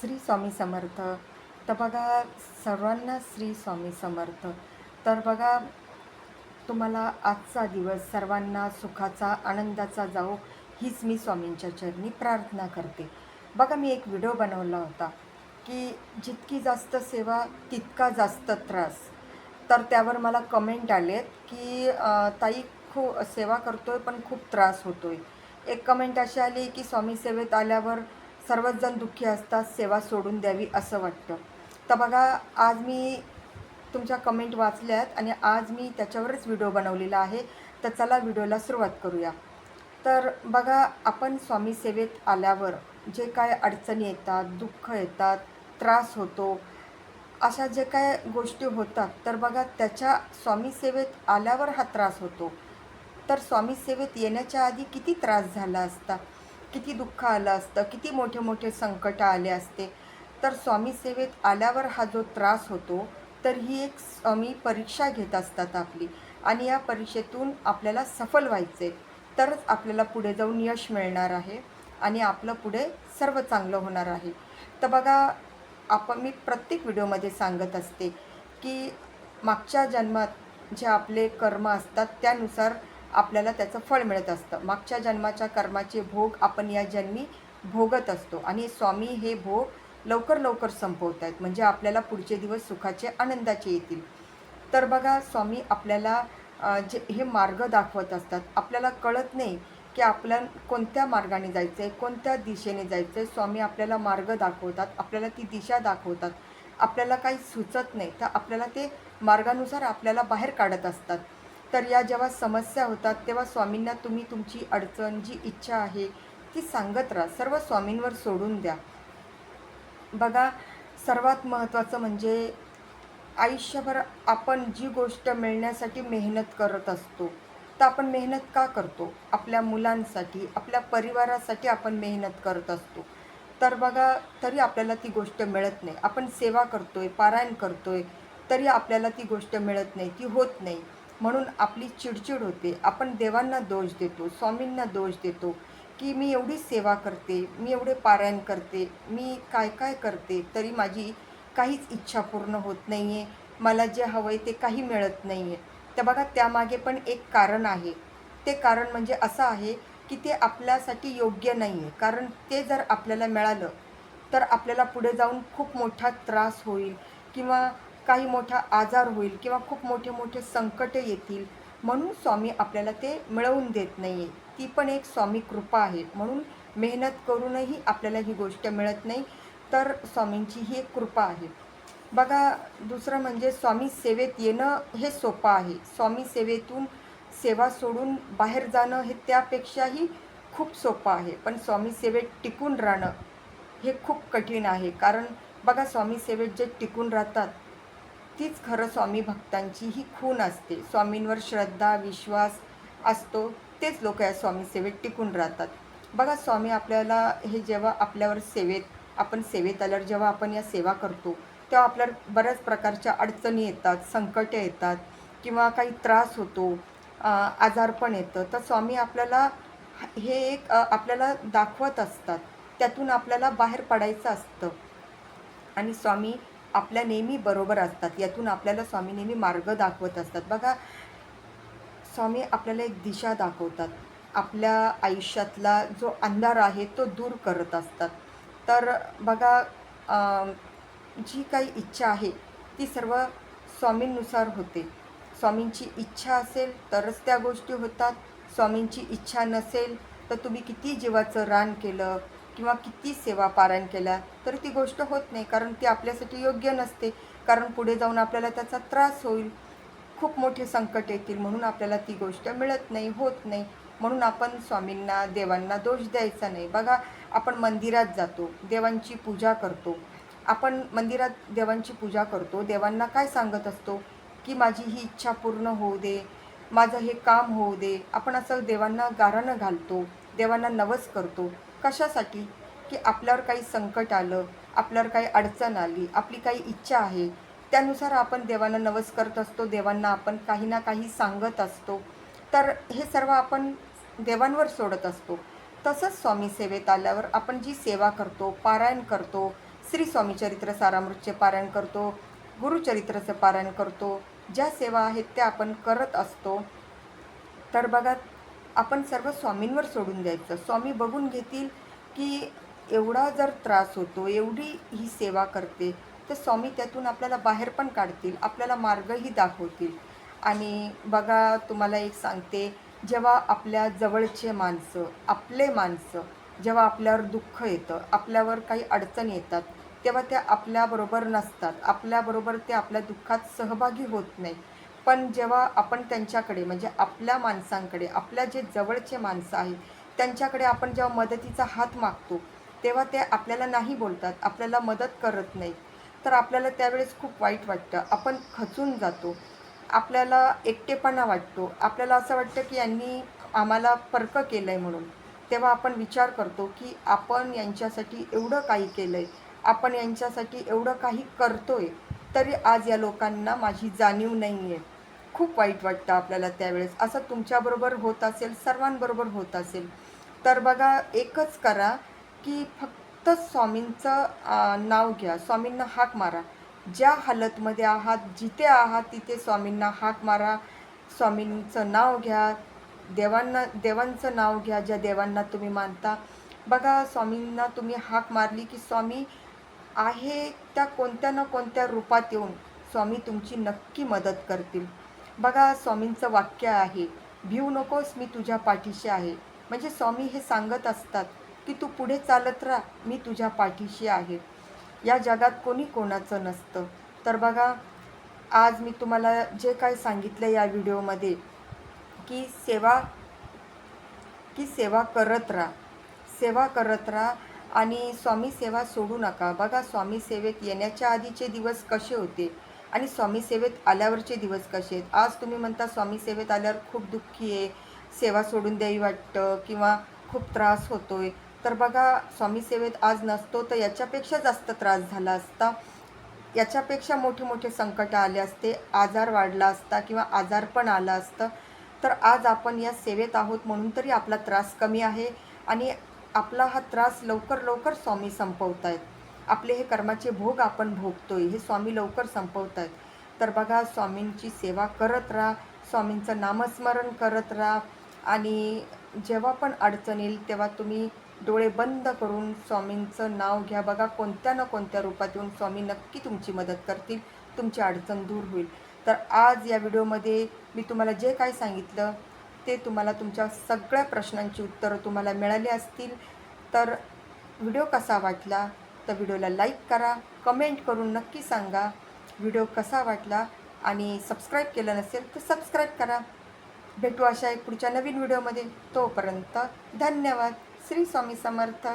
श्री स्वामी समर्थ. तर बघा सर्वांना श्री स्वामी समर्थ. तर बघा तुम्हाला आजचा दिवस सर्वांना सुखाचा आनंदाचा जाओ हीच मी स्वामींच्या चरणी प्रार्थना करते. बघा मी एक व्हिडिओ बनवला होता की जितकी जास्त सेवा तितका जास्त त्रास. तर त्यावर मला कमेंट आलेत की ताई खूप सेवा करतोय पण खूप त्रास होतोय. एक कमेंट अशी आली की स्वामी सेवेत आल्यावर सर्वच जण दुःखी असतात सेवा सोडून द्यावी असं वाटतं. तर बघा आज मी तुमच्या कमेंट वाचल्यात आणि आज मी त्याच्यावरच व्हिडिओ बनवलेला आहे. तर चला व्हिडिओला सुरुवात करूया. तर बघा आपण स्वामी सेवेत आल्यावर जे काय अडचणी येतात दुःख येतात त्रास होतो अशा जे काय गोष्टी होतात तर बघा त्याच्या स्वामी सेवेत आल्यावर हा त्रास होतो. तर स्वामी सेवेत येण्याच्या आधी किती त्रास झाला असता? किती दुःख आलं असतं किती मोठे मोठे संकट आले असते. तर स्वामी सेवेत आल्यावर हा जो त्रास होतो तर ही एक स्वामी परीक्षा घेत असतात आपली. आणि या परीक्षेतून आपल्याला सफल व्हायचे. तरच आपल्याला पुढे जाऊन यश मिळणार आहे. आणि आपलं पुढे सर्व चांगलं होणार आहे. तर बघा आपण मी प्रत्येक व्हिडिओमध्ये सांगत असते की मागच्या जन्मात जे आपले कर्म असतात त्यानुसार आपल्याला त्याचं फळ मिळत असतं. मागच्या जन्माच्या कर्माचे भोग आपण या जन्मी भोगत असतो. आणि स्वामी हे भोग लवकर लवकर संपवत आहेत. म्हणजे आपल्याला पुढचे दिवस सुखाचे आनंदाचे येतील. तर बघा स्वामी आपल्याला जे हे मार्ग दाखवत असतात. आपल्याला कळत नाही की आपल्या कोणत्या मार्गाने जायचं आहे कोणत्या दिशेने जायचं आहे स्वामी आपल्याला मार्ग दाखवतात. आपल्याला ती दिशा दाखवतात. आपल्याला काही सुचत नाही. तर आपल्याला ते मार्गानुसार आपल्याला बाहेर काढत असतात. तर या जेव्हा समस्या होतात तेव्हा स्वामींना तुम्ही तुमची अडचण जी इच्छा आहे ती सांगत राहा. सर्व स्वामींवर सोडून द्या. बघा सर्वात महत्त्वाचं म्हणजे आयुष्यभर आपण जी गोष्ट मिळण्यासाठी मेहनत करत असतो तर आपण मेहनत का करतो? आपल्या मुलांसाठी आपल्या परिवारासाठी आपण मेहनत करत असतो. तर बघा तरी आपल्याला ती गोष्ट मिळत नाही. आपण सेवा करतो आहे पारायण करतो आहे तरी आपल्याला ती गोष्ट मिळत नाही ती होत नाही. म्हणून आपली चिडचिड होते. आपण देवांना दोष देतो स्वामींना दोष देतो की मी एवढी सेवा करते मी एवढे पारायण करते मी काय काय करते तरी माझी काहीच इच्छा पूर्ण होत नाही आहे मला जे हवं आहे ते काही मिळत नाही आहे तर बघा त्यामागे पण एक कारण आहे. ते कारण म्हणजे असं आहे की ते आपल्यासाठी योग्य नाही आहे कारण ते जर आपल्याला मिळालं तर आपल्याला पुढे जाऊन खूप मोठा त्रास होईल किंवा काही मोठा आजार होईल किंवा खूप मोठे मोठे संकट येतील म्हणून स्वामी आपल्याला ते मिळवून देत नाही आहे ती पण एक स्वामी कृपा आहे. म्हणून मेहनत करूनही आपल्याला ही गोष्ट मिळत नाही तर स्वामींची ही एक कृपा आहे. बघा दुसरं म्हणजे स्वामी सेवेत येणं हे सोपं आहे. स्वामी सेवेतून सेवा सोडून बाहेर जाणं हे त्यापेक्षाही खूप सोपं आहे. पण स्वामी सेवेत टिकून राहणं हे खूप कठीण आहे. कारण बघा स्वामी सेवेत जे टिकून राहतात तीच खरं स्वामी भक्तांची ही खून असते. स्वामींवर श्रद्धा विश्वास असतो तेच लोक या स्वामी सेवेत टिकून राहतात. बघा स्वामी आपल्याला हे जेव्हा आपल्यावर सेवेत आपण सेवेत आल्यावर जेव्हा आपण या सेवा करतो तेव्हा आपल्यावर बऱ्याच प्रकारच्या अडचणी येतात संकटे येतात किंवा काही त्रास होतो आजारपण येतं. तर स्वामी आपल्याला हे एक आपल्याला दाखवत असतात. त्यातून आपल्याला बाहेर पडायचं असतं. आणि स्वामी आपल्या नेहमी बरोबर असतात. यातून आपल्याला स्वामी नेहमी मार्ग दाखवत असतात. बघा स्वामी आपल्याला एक दिशा दाखवतात. आपल्या आयुष्यातला जो अंधार आहे तो दूर करत असतात. तर बघा जी काही इच्छा आहे ती सर्व स्वामींनुसार होते. स्वामींची इच्छा असेल तरच त्या गोष्टी होतात. स्वामींची इच्छा नसेल तर तुम्ही किती जीवाचं रान केलं? किंवा किती सेवा पारायण केल्या तर ती गोष्ट होत नाही कारण ती आपल्यासाठी योग्य नसते. कारण पुढे जाऊन आपल्याला त्याचा त्रास होईल. खूप मोठे संकट येतील म्हणून आपल्याला ती गोष्ट मिळत नाही होत नाही. म्हणून आपण स्वामींना देवांना दोष द्यायचा नाही. बघा आपण मंदिरात जातो देवांची पूजा करतो. आपण मंदिरात देवांची पूजा करतो देवांना काय सांगत असतो? की माझी ही इच्छा पूर्ण होऊ दे माझं हे काम होऊ दे. आपण असं देवांना गाराणं घालतो देवांना नवस करतो. कशासाठी? की आपल्यावर काही संकट आलं आपल्यावर काही अडचण आली आपली काही इच्छा आहे त्यानुसार आपण देवांना नवस करत असतो देवांना आपण काही ना काही सांगत असतो. तर हे सर्व आपण देवांवर सोडत असतो. तसंच स्वामी सेवेत आल्यावर आपण जी सेवा करतो पारायण करतो श्री स्वामी चरित्र सारामृतचे पारायण करतो गुरुचरित्राचं पारायण करतो ज्या सेवा आहेत त्या आपण करत असतो. तर बघा आपण सर्व स्वामींवर सोडून द्यायचं. स्वामी बघून घेतील की एवढा जर त्रास होतो एवढी ही सेवा करते तर स्वामी त्यातून आपल्याला बाहेर पण काढतील आपल्याला मार्गही दाखवतील. आणि बघा तुम्हाला एक सांगते जेव्हा आपल्या जवळचे माणसं आपले माणसं जेव्हा आपल्यावर दुःख येतं आपल्यावर काही अडचणी येतात तेव्हा ते आपल्याबरोबर नसतात. आपल्याबरोबर ते आपल्या दुःखात सहभागी होत नाही. पण जेव्हा आपण त्यांच्याकडे म्हणजे आपल्या माणसांकडे आपल्या जे जवळचे माणसं आहेत त्यांच्याकडे आपण जेव्हा मदतीचा हात मागतो तेव्हा ते आपल्याला नाही बोलतात आपल्याला मदत करत नाही तर आपल्याला त्यावेळेस खूप वाईट वाटतं. आपण खचून जातो. आपल्याला एकटेपणा वाटतो. आपल्याला असं वाटतं की यांनी आम्हाला पर्क केलं आहे म्हणून. तेव्हा आपण विचार करतो की आपण यांच्यासाठी एवढं काही केलं आहे आपण यांच्यासाठी एवढं काही करतो आहे तरी आज या लोकांना माझी जाणीव नाही आहे खूप वाईट वाटतं आपल्याला त्यावेळेस. असं तुमच्याबरोबर होत असेल सर्वांबरोबर होत असेल तर बघा एकच करा की फक्त स्वामींचं नाव घ्या. स्वामींना हाक मारा. ज्या हालतमध्ये आहात जिथे आहात तिथे स्वामींना हाक मारा. स्वामींचं नाव घ्या. देवांना देवांचं नाव घ्या ज्या देवांना तुम्ही मानता. बघा स्वामींना तुम्ही हाक मारली की स्वामी आहे त्या कोणत्या ना कोणत्या रूपात येऊन स्वामी तुमची नक्की मदत करतील. बघा स्वामींचं वाक्य आहे भिऊ नकोस मी तुझ्या पाठीशी आहे. म्हणजे स्वामी हे सांगत असतात की तू पुढे चालत राहा मी तुझ्या पाठीशी आहे. या जगात कोणी कोणाचं नसतं. तर बघा आज मी तुम्हाला जे काय सांगितलं या व्हिडिओमध्ये की सेवा की सेवा करत राहा. सेवा करत राहा आणि स्वामी सेवा सोडू नका. बघा स्वामी सेवेत येण्याच्या आधीचे दिवस कसे होते? आणि स्वामी सेवेत आल्यावरचे दिवस कसे आहेत? आज तुम्ही म्हणता स्वामी सेवेत आल्यावर खूप दुःखी आहे सेवा सोडून द्यावी वाटतं किंवा खूप त्रास होतोय. तर बघा स्वामी सेवेत आज नसतो तर याच्यापेक्षा जास्त त्रास झाला असता. याच्यापेक्षा मोठे मोठे संकट आले असते आजार वाढला असता किंवा आजार पण आलं असतं. तर आज आपण या सेवेत आहोत म्हणून तरी आपला त्रास कमी आहे आणि आपला हा त्रास लवकर लवकर स्वामी संपवत आहेत आपले हे कर्माचे भोग आपण भोगतोय हे स्वामी लवकर संपवत आहेत तर बघा स्वामींची सेवा करत राहा स्वामींचं नामस्मरण करत राहा आणि जेव्हा पण अडचण येईल तेव्हा तुम्ही डोळे बंद करून स्वामींचं नाव घ्या. बघा कोणत्या ना कोणत्या रूपात येऊन स्वामी नक्की तुमची मदत करतील तुमची अडचण दूर होईल. तर आज या व्हिडिओमध्ये मी तुम्हाला जे काय सांगितलं ते तुम्हाला तुमच्या सगळ्या प्रश्नांची उत्तरं तुम्हाला मिळाली असतील. तर व्हिडिओ कसा वाटला तर व्हिडिओला लाईक करा कमेंट करून नक्की सांगा. व्हिडिओ कसा वाटला आणि सबस्क्राईब केलं नसेल तर सबस्क्राईब करा. भेटू अशा एक पुढच्या नवीन व्हिडिओमध्ये. तोपर्यंत धन्यवाद. श्री स्वामी समर्थ.